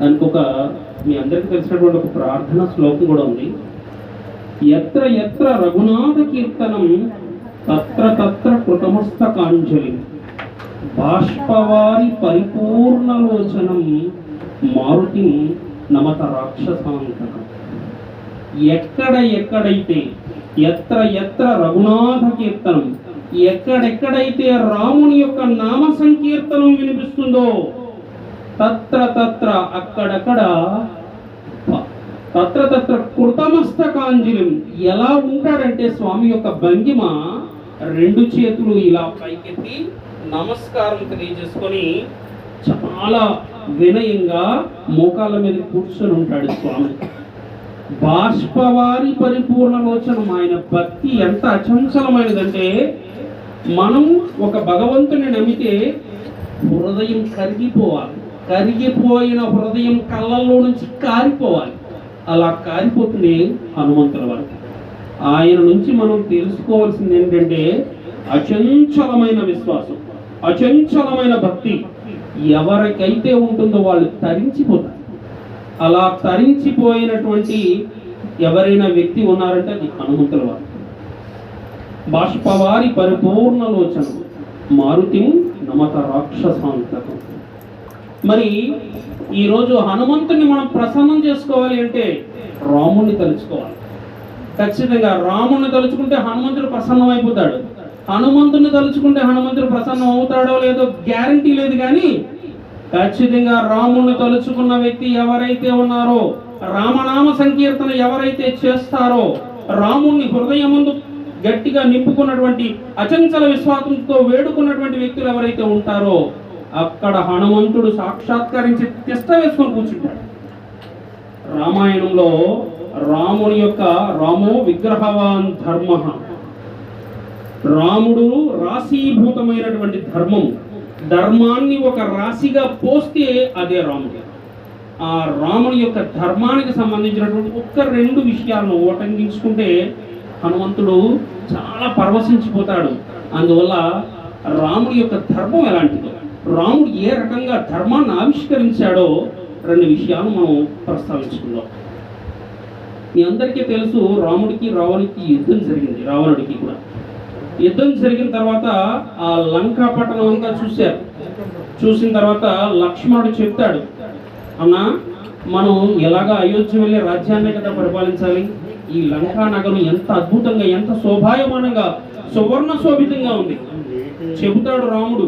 దానికి ఒక మీ అందరికీ తెలిసినటువంటి ఒక ప్రార్థన శ్లోకం కూడా ఉంది. ఎత్ర ఎత్ర రఘునాథ కీర్తనం తత్ర తత్ర కృతమస్తకాంజలి బాష్పవారి పరిపూర్ణలోచనం మారుతి నమత రాక్షసాంతకం ఎక్కడ ఎక్కడైతే ఎత్ర ఎత్ర రఘునాథ కీర్తనం ఎక్కడెక్కడైతే రాముని యొక్క నామ సంకీర్తనం వినిపిస్తుందో తత్ర తత్ర అక్కడక్కడ తత్ర తత్ర కృతమస్తకాంజలిం. ఎలా ఉంటాడంటే స్వామి యొక్క భంగిమ రెండు చేతులు ఇలా పైకెత్తి నమస్కారం తెలియజేసుకొని చాలా వినయంగా మోకాళ్ళ మీద కూర్చొని ఉంటాడు స్వామి. బాష్పవారి పరిపూర్ణలోచనం ఆయన భక్తి ఎంత అచంచలమైనదంటే మనం ఒక భగవంతుని నమ్మితే హృదయం కరిగిపోవాలి. కరిగిపోయిన హృదయం కళ్ళల్లో నుంచి కారిపోవాలి. అలా కారిపోతుంది హనుమంతుల వారికి ఆయన నుంచి మనం తెలుసుకోవాల్సింది ఏంటంటే అచంచలమైన విశ్వాసం అచంచలమైన భక్తి ఎవరికైతే ఉంటుందో వాళ్ళు తరించిపోతారు. అలా తరించిపోయినటువంటి ఎవరైనా వ్యక్తి ఉన్నారంటే అది హనుమంతుల వారు. బాష్పవారి పరిపూర్ణలోచన మారుతి నమత రాక్షసాంతకం. మరి ఈరోజు హనుమంతుని మనం ప్రసన్నం చేసుకోవాలి అంటే రాముణ్ణి తలుచుకోవాలి. ఖచ్చితంగా రాముణ్ణి తలుచుకుంటే హనుమంతుడు ప్రసన్నం అయిపోతాడు. హనుమంతుని తలుచుకుంటే హనుమంతుడు ప్రసన్నం అవుతాడో లేదో గ్యారంటీ లేదు కానీ ఖచ్చితంగా రాముణ్ణి తలుచుకున్న వ్యక్తి ఎవరైతే ఉన్నారో రామనామ సంకీర్తన ఎవరైతే చేస్తారో రాముణ్ణి హృదయముందు గట్టిగా నింపుకున్నటువంటి అచంచల విశ్వాసంతో వేడుకున్నటువంటి వ్యక్తులు ఎవరైతే ఉంటారో అక్కడ హనుమంతుడు సాక్షాత్కరించి తిష్ట వేసుకొని కూర్చుంటాడు. రామాయణంలో రాముని యొక్క రామో విగ్రహవాన్ ధర్మ. రాముడు రాశీభూతమైనటువంటి ధర్మం. ధర్మాన్ని ఒక రాశిగా పోస్తే అదే రాముడు. ఆ రాముని యొక్క ధర్మానికి సంబంధించినటువంటి ఒక్క రెండు విషయాలను ఓటంకించుకుంటే హనుమంతుడు చాలా పరవశించిపోతాడు. అందువల్ల రాముడి యొక్క ధర్మం ఎలాంటిదో. రాముడు ఏ రకంగా ధర్మాన్ని ఆవిష్కరించాడో రెండు విషయాలు మనం ప్రస్తావించుకుందాం. మీ అందరికీ తెలుసు రాముడికి రావణుడికి యుద్ధం జరిగింది రావణుడికి కూడా. యుద్ధం జరిగిన తర్వాత ఆ లంకా పట్టణం అంతా చూశారు. చూసిన తర్వాత లక్ష్మణుడు చెప్తాడు అన్నా మనం ఎలాగా అయోధ్య వెళ్ళే రాజ్యాన్ని కదా పరిపాలించాలి? ఈ లంకా నగరం ఎంత అద్భుతంగా ఎంత శోభాయమానంగా సువర్ణ శోభితంగా ఉంది. చెబుతాడు రాముడు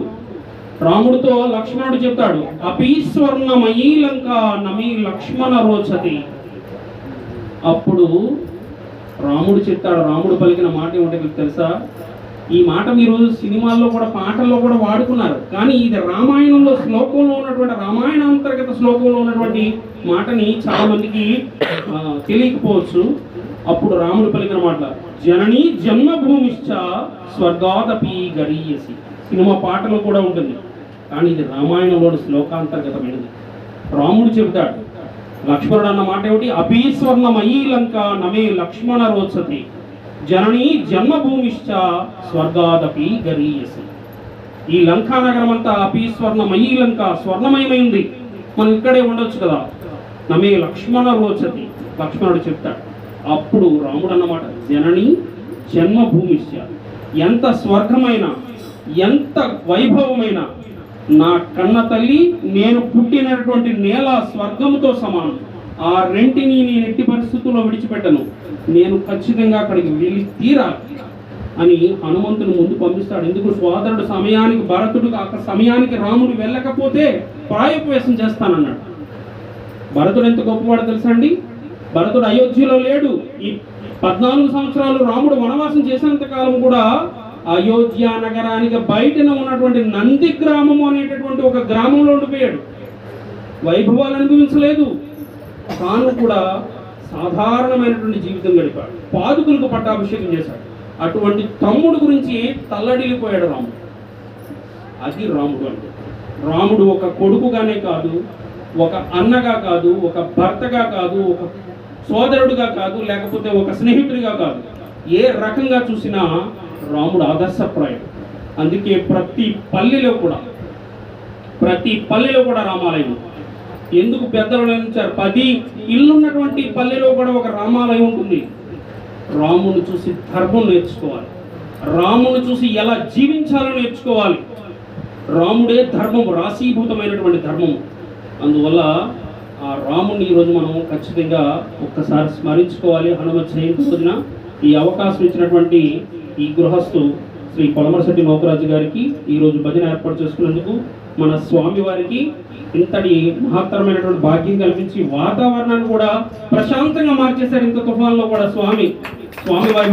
రాముడితో లక్ష్మణుడు చెప్తాడు అపీస్వర్ణమయీ లంక నమీ లక్ష్మణ రోచతి. అప్పుడు రాముడు చెప్తాడు రాముడు పలికిన మాట ఏమంటే మీకు తెలుసా? ఈ మాట మీరు సినిమాల్లో కూడా పాటల్లో కూడా వాడుకున్నారు. కానీ ఇది రామాయణంలో శ్లోకంలో ఉన్నటువంటి రామాయణ అంతర్గత శ్లోకంలో ఉన్నటువంటి మాటని చాలా మందికి తెలియకపోవచ్చు. అప్పుడు రాముడు పలికిన మాట జనని జన్మభూమిశ్చ స్వర్గాదపి గరీయసి. సినిమా పాటలో కూడా ఉంటుంది. కానీ ఇది రామాయణంలోని శ్లోకాంతర్గతమైనది. రాముడు చెబుతాడు లక్ష్మణుడు అన్న మాట ఏమిటి? అపీస్వర్ణమయీ లంక నమే లక్ష్మణ రోచతి జననీ జన్మభూమిశ్చ స్వర్గాదపి గరీయసి. ఈ లంకా నగరం అంతా అపీస్వర్ణమయీ లంక స్వర్ణమయమైంది. మనం ఇక్కడే ఉండొచ్చు కదా. నమే లక్ష్మణ రోచతి లక్ష్మణుడు చెప్తాడు అప్పుడు రాముడు అన్నమాట జనని జన్మభూమిశ్చ ఎంత స్వర్గమైన ఎంత వైభవమైన నా కన్న తల్లి నేను పుట్టినటువంటి నేల స్వర్గంతో సమానం. ఆ రెంటిని నేను ఎట్టి పరిస్థితుల్లో విడిచిపెట్టను. నేను ఖచ్చితంగా అక్కడికి వెళ్ళి తీరాలి అని హనుమంతుని ముందు పంపిస్తాడు. ఎందుకు? సోదరుడు సమయానికి భరతుడు అక్కడ సమయానికి రాముడు వెళ్ళకపోతే ప్రాయోపవేశం చేస్తానన్నాడు. భరతుడు ఎంత గొప్పవాడో తెలుసా అండి? భరతుడు అయోధ్యలో లేడు. ఈ పద్నాలుగు సంవత్సరాలు రాముడు వనవాసం చేసినంత కాలం కూడా అయోధ్య నగరానికి బయటన ఉన్నటువంటి నంది గ్రామము అనేటటువంటి ఒక గ్రామంలో ఉండిపోయాడు. వైభవాలు అనుభవించలేదు. తాను కూడా సాధారణమైనటువంటి జీవితం గడిపాడు. పాదుకులకు పట్టాభిషేకం చేశాడు. అటువంటి తమ్ముడు గురించి తల్లడిల్లిపోయాడు రాముడు. అది రాముడు అంటే. రాముడు ఒక కొడుకుగానే కాదు ఒక అన్నగా కాదు ఒక భర్తగా కాదు ఒక సోదరుడుగా కాదు లేకపోతే ఒక స్నేహితుడిగా కాదు. ఏ రకంగా చూసినా రాముడు ఆదర్శప్రాయం. అందుకే ప్రతి పల్లెలో కూడా ప్రతి పల్లెలో కూడా రామాలయం. ఎందుకు పెద్దలు నిర్మించారు పది ఇల్లున్నటువంటి పల్లెలో కూడా ఒక రామాలయం ఉంటుంది. రామును చూసి ధర్మం నేర్చుకోవాలి. రామును చూసి ఎలా జీవించాలో నేర్చుకోవాలి. రాముడే ధర్మం రాశీభూతమైనటువంటి ధర్మం. అందువల్ల ఆ రాముని ఈరోజు మనం ఖచ్చితంగా ఒక్కసారి స్మరించుకోవాలి. హనుమ జయంతి రోజున ఈ అవకాశం ఇచ్చినటువంటి ఈ గృహస్థు శ్రీ కొలమరశెట్టి నోకరాజు గారికి ఈరోజు భజన ఏర్పాటు చేసుకున్నందుకు మన స్వామి వారికి ఇంతటి మహత్తరమైనటువంటి భాగ్యం కల్పించి వాతావరణాన్ని కూడా ప్రశాంతంగా మార్చేశారు ఇంత తుఫాన్లో కూడా స్వామి. స్వామి వారి